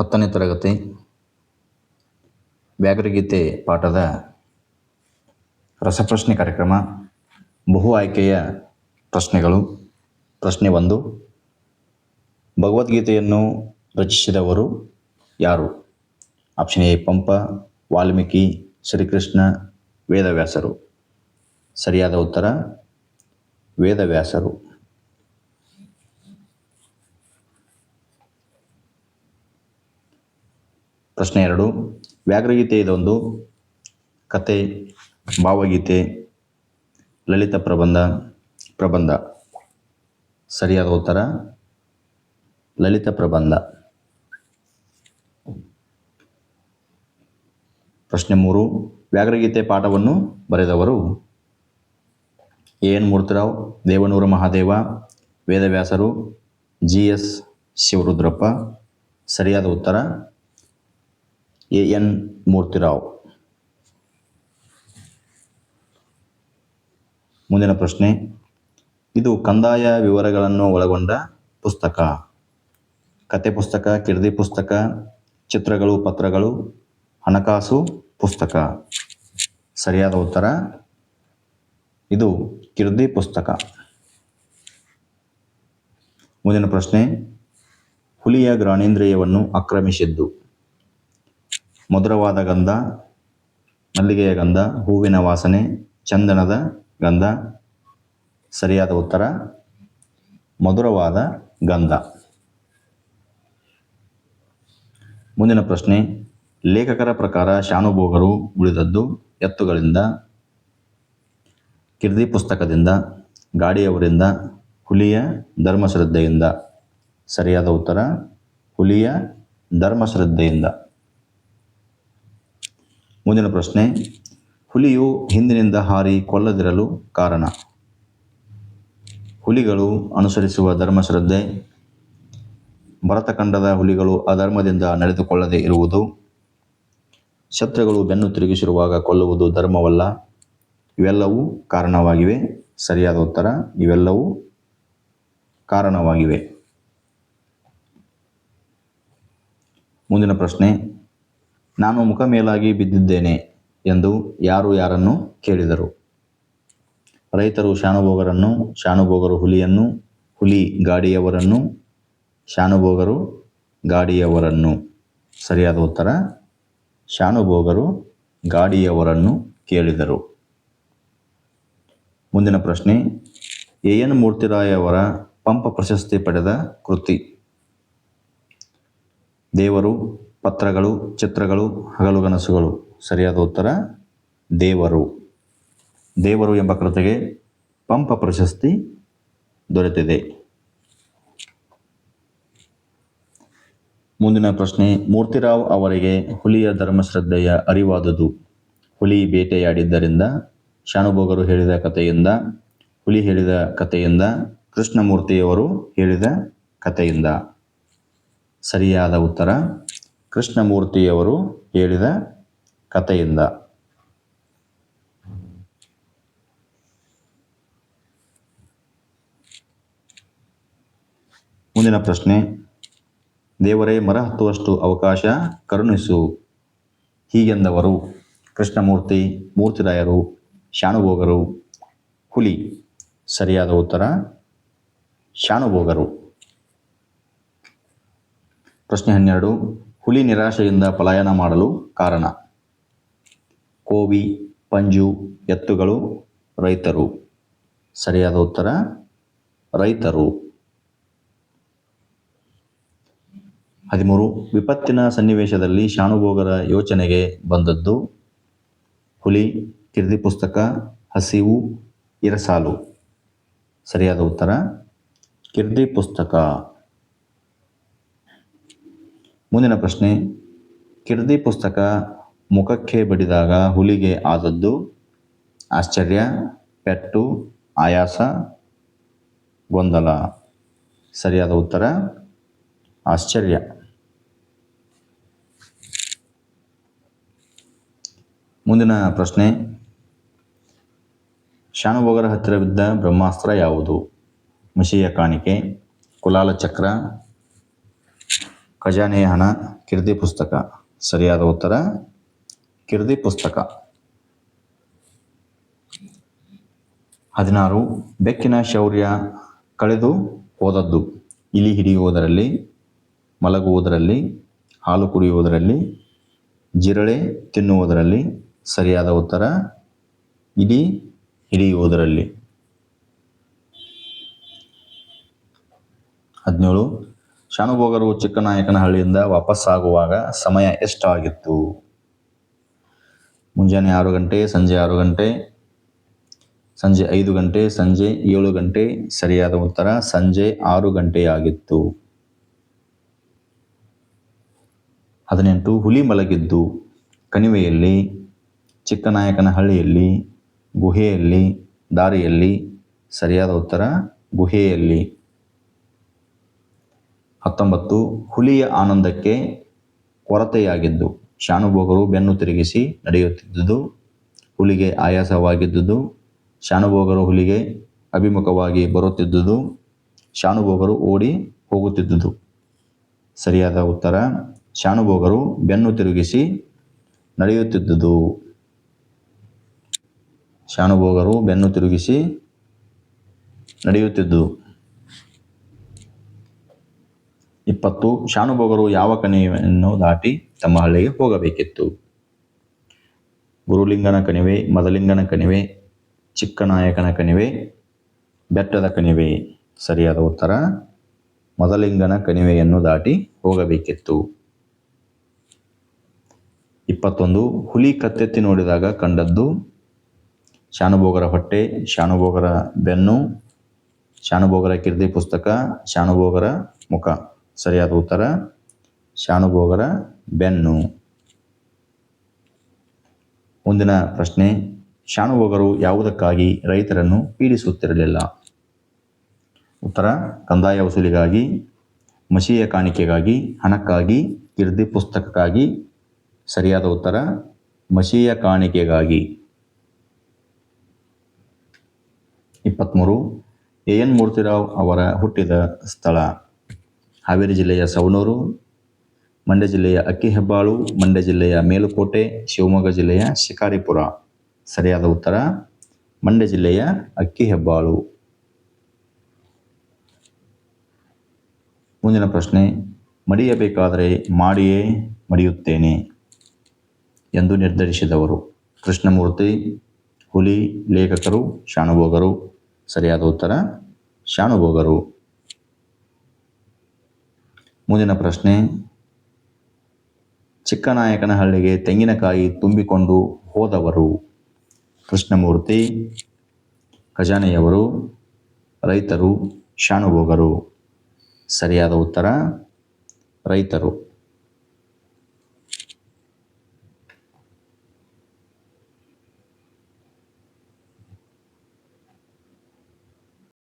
ಹತ್ತನೇ ತರಗತಿ ವ್ಯಾಘ್ರಗೀತೆ ಪಾಠದ ರಸಪ್ರಶ್ನೆ ಕಾರ್ಯಕ್ರಮ, ಬಹು ಆಯ್ಕೆಯ ಪ್ರಶ್ನೆಗಳು. ಪ್ರಶ್ನೆ ಒಂದು, ಭಗವದ್ಗೀತೆಯನ್ನು ರಚಿಸಿದವರು ಯಾರು? ಆಪ್ಷನ್ ಎ, ಪಂಪ, ವಾಲ್ಮೀಕಿ, ಶ್ರೀಕೃಷ್ಣ, ವೇದವ್ಯಾಸರು. ಸರಿಯಾದ ಉತ್ತರ, ವೇದವ್ಯಾಸರು. ಪ್ರಶ್ನೆ ಎರಡು. ವ್ಯಾಘ್ರಗೀತೆ ಇದೊಂದು. ಕತೆ ಭಾವಗೀತೆ, ಲಲಿತ ಪ್ರಬಂಧ ಪ್ರಬಂಧ. ಸರಿಯಾದ ಉತ್ತರ? ಲಲಿತ ಪ್ರಬಂಧ. ಪ್ರಶ್ನೆ ಮೂರು. ವ್ಯಾಘ್ರಗೀತೆ ಪಾಠವನ್ನು ಬರೆದವರು ಎ ಎನ್ ಮೂರ್ತಿರಾವ್, ದೇವನೂರ ಮಹಾದೇವ, ವೇದವ್ಯಾಸರು, ಜಿ ಎಸ್ ಶಿವರುದ್ರಪ್ಪ. ಸರಿಯಾದ ಉತ್ತರ? A N Murthyrao. ಮುಂದಿನ ಪ್ರಶ್ನೆ, ಇದು ಕಂದಾಯ ವಿವರಗಳನ್ನು ಒಳಗೊಂಡ ಪುಸ್ತಕ. ಕತೆ ಪುಸ್ತಕ, ಕಿರ್ದಿ ಪುಸ್ತಕ, ಚಿತ್ರಗಳು, ಪತ್ರಗಳು, ಹಣಕಾಸು ಪುಸ್ತಕ. ಸರಿಯಾದ ಉತ್ತರ, ಇದು ಕಿರ್ದಿ ಪುಸ್ತಕ. ಮುಂದಿನ ಪ್ರಶ್ನೆ, ಹುಲಿಯ ಗ್ರಾಣೇಂದ್ರಿಯವನ್ನು ಆಕ್ರಮಿಸಿದ್ದು. ಮಧುರವಾದ ಗಂಧ, ಮಲ್ಲಿಗೆಯ ಗಂಧ, ಹೂವಿನ ವಾಸನೆ, ಚಂದನದ ಗಂಧ, ಸರಿಯಾದ ಉತ್ತರ, ಮಧುರವಾದ ಗಂಧ. ಮುಂದಿನ ಪ್ರಶ್ನೆ, ಲೇಖಕರ ಪ್ರಕಾರ ಶಾನುಭೋಗರು ಉಳಿದದ್ದು ಎತ್ತುಗಳಿಂದ, ಕಿರ್ದಿ ಪುಸ್ತಕದಿಂದ, ಗಾಡಿಯವರಿಂದ, ಹುಲಿಯ ಧರ್ಮಶ್ರದ್ಧೆಯಿಂದ. ಸರಿಯಾದ ಉತ್ತರ, ಹುಲಿಯ ಧರ್ಮಶ್ರದ್ಧೆಯಿಂದ. ಮುಂದಿನ ಪ್ರಶ್ನೆ, ಹುಲಿಯು ಹಿಂದಿನಿಂದ ಹಾರಿ ಕೊಲ್ಲದಿರಲು ಕಾರಣ. ಹುಲಿಗಳು ಅನುಸರಿಸುವ ಧರ್ಮಶ್ರದ್ಧೆ, ಭರತಖಂಡದ ಹುಲಿಗಳು ಅಧರ್ಮದಿಂದ ನಡೆದುಕೊಳ್ಳದೆ ಇರುವುದು, ಶತ್ರುಗಳು ಬೆನ್ನು ತಿರುಗಿಸಿರುವಾಗ ಕೊಲ್ಲುವುದು ಧರ್ಮವಲ್ಲ, ಇವೆಲ್ಲವೂ ಕಾರಣವಾಗಿವೆ. ಸರಿಯಾದ ಉತ್ತರ, ಇವೆಲ್ಲವೂ ಕಾರಣವಾಗಿವೆ. ಮುಂದಿನ ಪ್ರಶ್ನೆ ನಾನು ಮುಖ ಮೇಲಾಗಿ ಬಿದ್ದಿದ್ದೇನೆ ಎಂದು ಯಾರು ಯಾರನ್ನು ಕೇಳಿದರು? ರೈತರು ಶಾನುಭೋಗರನ್ನು, ಶಾನುಭೋಗರು ಹುಲಿಯನ್ನು, ಹುಲಿ ಗಾಡಿಯವರನ್ನು, ಶಾನುಭೋಗರು ಗಾಡಿಯವರನ್ನು. ಸರಿಯಾದ ಉತ್ತರ, ಶಾನುಭೋಗರು ಗಾಡಿಯವರನ್ನು ಕೇಳಿದರು. ಮುಂದಿನ ಪ್ರಶ್ನೆ, ಎ ಎನ್ ಮೂರ್ತಿರಾಯವರ ಪಂಪ ಪ್ರಶಸ್ತಿ ಪಡೆದ ಕೃತಿ? ದೇವರು ಪತ್ರಗಳು, ಚಿತ್ರಗಳು, ಹಗಲುಗನಸುಗಳು. ಸರಿಯಾದ ಉತ್ತರ, ದೇವರು. ದೇವರು ಎಂಬ ಕೃತಿಗೆ ಪಂಪ ಪ್ರಶಸ್ತಿ ದೊರೆತಿದೆ. ಮುಂದಿನ ಪ್ರಶ್ನೆ, ಮೂರ್ತಿರಾವ್ ಅವರಿಗೆ ಹುಲಿಯ ಧರ್ಮಶ್ರದ್ಧೆಯ ಅರಿವಾದುದು ಹುಲಿ ಬೇಟೆಯಾಡಿದ್ದರಿಂದ ಶಾನುಭೋಗರು ಹೇಳಿದ ಕಥೆಯಿಂದ, ಹುಲಿ ಹೇಳಿದ ಕಥೆಯಿಂದ, ಕೃಷ್ಣಮೂರ್ತಿಯವರು ಹೇಳಿದ ಕಥೆಯಿಂದ. ಸರಿಯಾದ ಉತ್ತರ ಕೃಷ್ಣಮೂರ್ತಿಯವರು ಹೇಳಿದ ಕಥೆಯಿಂದ. ಮುಂದಿನ ಪ್ರಶ್ನೆ. ದೇವರೇ ಮರ ಹತ್ತುವಷ್ಟು ಅವಕಾಶ ಕರುಣಿಸು. ಹೀಗೆಂದವರು ಕೃಷ್ಣಮೂರ್ತಿ, ಮೂರ್ತಿರಾಯರು ಶಾನುಭೋಗರು ಹುಲಿ. ಸರಿಯಾದ ಉತ್ತರ ಶಾನುಭೋಗರು ಪ್ರಶ್ನೆ ಹನ್ನೆರಡು. ಹುಲಿ ನಿರಾಶೆಯಿಂದ ಪಲಾಯನ ಮಾಡಲು ಕಾರಣ. ಕೋವಿ, ಪಂಜು, ಎತ್ತುಗಳು, ರೈತರು. ಸರಿಯಾದ ಉತ್ತರ, ರೈತರು. ಹದಿಮೂರು, ವಿಪತ್ತಿನ ಸನ್ನಿವೇಶದಲ್ಲಿ ಶಾನುಭೋಗರ ಯೋಚನೆಗೆ ಬಂದದ್ದು. ಹುಲಿ, ಕಿರ್ದಿ ಪುಸ್ತಕ, ಹಸಿವು, ಇರಸಾಲು. ಸರಿಯಾದ ಉತ್ತರ, ಕಿರ್ದಿ ಪುಸ್ತಕ. ಮುಂದಿನ ಪ್ರಶ್ನೆ, ಕಿರ್ದಿ ಪುಸ್ತಕ ಮುಖಕ್ಕೆ ಬಡಿದಾಗ ಹುಲಿಗೆ ಆದದ್ದು ಆಶ್ಚರ್ಯ, ಪೆಟ್ಟು, ಆಯಾಸ, ಗೊಂದಲ? ಸರಿಯಾದ ಉತ್ತರ, ಆಶ್ಚರ್ಯ. ಮುಂದಿನ ಪ್ರಶ್ನೆ ಶಾನುಭೋಗರ ಹತ್ತಿರವಿದ್ದ ಬ್ರಹ್ಮಾಸ್ತ್ರ ಯಾವುದು? ಮಷಿಯ ಕಾಣಿಕೆ ಕುಲಾಲ ಚಕ್ರ ಖಜಾನೆಯ ಹಣ, ಕಿರ್ದಿ ಪುಸ್ತಕ. ಸರಿಯಾದ ಉತ್ತರ, ಕಿರ್ದಿ ಪುಸ್ತಕ. ಹದಿನಾರು, ಬೆಕ್ಕಿನ ಶೌರ್ಯ ಕಳೆದು ಹೋದದ್ದು. ಇಲಿ ಹಿಡಿಯುವುದರಲ್ಲಿ, ಮಲಗುವುದರಲ್ಲಿ, ಹಾಲು ಕುಡಿಯುವುದರಲ್ಲಿ, ಜಿರಳೆ ತಿನ್ನುವುದರಲ್ಲಿ. ಸರಿಯಾದ ಉತ್ತರ, ಇಲಿ ಹಿಡಿಯುವುದರಲ್ಲಿ. ಹದಿನೇಳು ಶಾನುಭೋಗರು ಚಿಕ್ಕನಾಯಕನಹಳ್ಳಿಯಿಂದ ವಾಪಸ್ಸಾಗುವಾಗ ಸಮಯ ಎಷ್ಟಾಗಿತ್ತು? ಮುಂಜಾನೆ ಆರು ಗಂಟೆ, ಸಂಜೆ ಆರು ಗಂಟೆ, ಸಂಜೆ ಐದು ಗಂಟೆ, ಸಂಜೆ ಏಳು ಗಂಟೆ, ಸರಿಯಾದ ಉತ್ತರ ಸಂಜೆ ಆರು ಗಂಟೆಯಾಗಿತ್ತು. ಹದಿನೆಂಟು, ಹುಲಿ ಮಲಗಿದ್ದು, ಕಣಿವೆಯಲ್ಲಿ, ಚಿಕ್ಕನಾಯಕನಹಳ್ಳಿಯಲ್ಲಿ, ಗುಹೆಯಲ್ಲಿ, ದಾರಿಯಲ್ಲಿ, ಸರಿಯಾದ ಉತ್ತರ ಗುಹೆಯಲ್ಲಿ. ಹತ್ತೊಂಬತ್ತು, ಹುಲಿಯ ಆನಂದಕ್ಕೆ ಕೊರತೆಯಾಗಿದ್ದು, ಶಾನುಭೋಗರು ಬೆನ್ನು ತಿರುಗಿಸಿ ನಡೆಯುತ್ತಿದ್ದುದು, ಹುಲಿಗೆ ಆಯಾಸವಾಗಿದ್ದುದು, ಶಾನುಭೋಗರು ಹುಲಿಗೆ ಅಭಿಮುಖವಾಗಿ ಬರುತ್ತಿದ್ದುದು, ಶಾನುಭೋಗರು ಓಡಿ ಹೋಗುತ್ತಿದ್ದುದು. ಸರಿಯಾದ ಉತ್ತರ, ಶಾನುಭೋಗರು ಬೆನ್ನು ತಿರುಗಿಸಿ ನಡೆಯುತ್ತಿದ್ದುದು. ಶಾನುಭೋಗರು ಬೆನ್ನು ತಿರುಗಿಸಿ ನಡೆಯುತ್ತಿದ್ದುದು ಇಪ್ಪತ್ತು, ಶಾನುಭೋಗರು ಯಾವ ಕಣಿವೆಯನ್ನು ದಾಟಿ ತಮ್ಮ ಹಳ್ಳಿಗೆ ಹೋಗಬೇಕಿತ್ತು? ಗುರುಲಿಂಗನ ಕಣಿವೆ, ಮದಲಿಂಗನ ಕಣಿವೆ, ಚಿಕ್ಕನಾಯಕನ ಕಣಿವೆ, ಬೆಟ್ಟದ ಕಣಿವೆ. ಸರಿಯಾದ ಉತ್ತರ, ಮದಲಿಂಗನ ಕಣಿವೆಯನ್ನು ದಾಟಿ ಹೋಗಬೇಕಿತ್ತು. ಇಪ್ಪತ್ತೊಂದು, ಹುಲಿ ಕತ್ತೆತ್ತಿ ನೋಡಿದಾಗ ಕಂಡದ್ದು, ಶಾನುಭೋಗರ ಹೊಟ್ಟೆ, ಶಾನುಭೋಗರ ಬೆನ್ನು, ಶಾನುಭೋಗರ ಕಿರ್ದಿ ಪುಸ್ತಕ, ಶಾನುಭೋಗರ ಮುಖ. ಸರಿಯಾದ ಉತ್ತರ, ಶಾನುಭೋಗರ ಬೆನ್ನು. ಮುಂದಿನ ಪ್ರಶ್ನೆ, ಶಾನುಭೋಗರು ಯಾವುದಕ್ಕಾಗಿ ರೈತರನ್ನು ಪೀಡಿಸುತ್ತಿರಲಿಲ್ಲ? ಉತ್ತರ, ಕಂದಾಯ ವಸೂಲಿಗಾಗಿ ಮಸೀಯ ಕಾಣಿಕೆಗಾಗಿ, ಹಣಕ್ಕಾಗಿ, ಕಿರ್ದಿ ಪುಸ್ತಕಕ್ಕಾಗಿ. ಸರಿಯಾದ ಉತ್ತರ ಮಸೀಯ ಕಾಣಿಕೆಗಾಗಿ. ಇಪ್ಪತ್ತ್ಮೂರು ಎ ಎನ್ ಮೂರ್ತಿರಾವ್ ಅವರ ಹುಟ್ಟಿದ ಸ್ಥಳ. ಹಾವೇರಿ ಜಿಲ್ಲೆಯ ಸವಣೂರು, ಮಂಡ್ಯ ಜಿಲ್ಲೆಯ ಅಕ್ಕಿಹೆಬ್ಬಾಳು, ಮಂಡ್ಯ ಜಿಲ್ಲೆಯ ಮೇಲುಕೋಟೆ, ಶಿವಮೊಗ್ಗ ಜಿಲ್ಲೆಯ ಶಿಕಾರಿಪುರ. ಸರಿಯಾದ ಉತ್ತರ, ಮಂಡ್ಯ ಜಿಲ್ಲೆಯ ಅಕ್ಕಿಹೆಬ್ಬಾಳು. ಮುಂದಿನ ಪ್ರಶ್ನೆ, ಮಡಿಯಬೇಕಾದರೆ ಮಾಡಿಯೇ ಮಡಿಯುತ್ತೇನೆ ಎಂದು ನಿರ್ಧರಿಸಿದವರು. ಕೃಷ್ಣಮೂರ್ತಿ, ಹುಲಿ ಲೇಖಕರು, ಶಾಣುಭೋಗರು. ಸರಿಯಾದ ಉತ್ತರ ಶಾನುಭೋಗರು ಮುಂದಿನ ಪ್ರಶ್ನೆ ಚಿಕ್ಕನಾಯಕನಹಳ್ಳಿಗೆ ತೆಂಗಿನಕಾಯಿ ತುಂಬಿಕೊಂಡು ಹೋದವರು ಕೃಷ್ಣಮೂರ್ತಿ ಖಜಾನೆಯವರು ರೈತರು ಶಾನುಭೋಗರು ಸರಿಯಾದ ಉತ್ತರ ರೈತರು.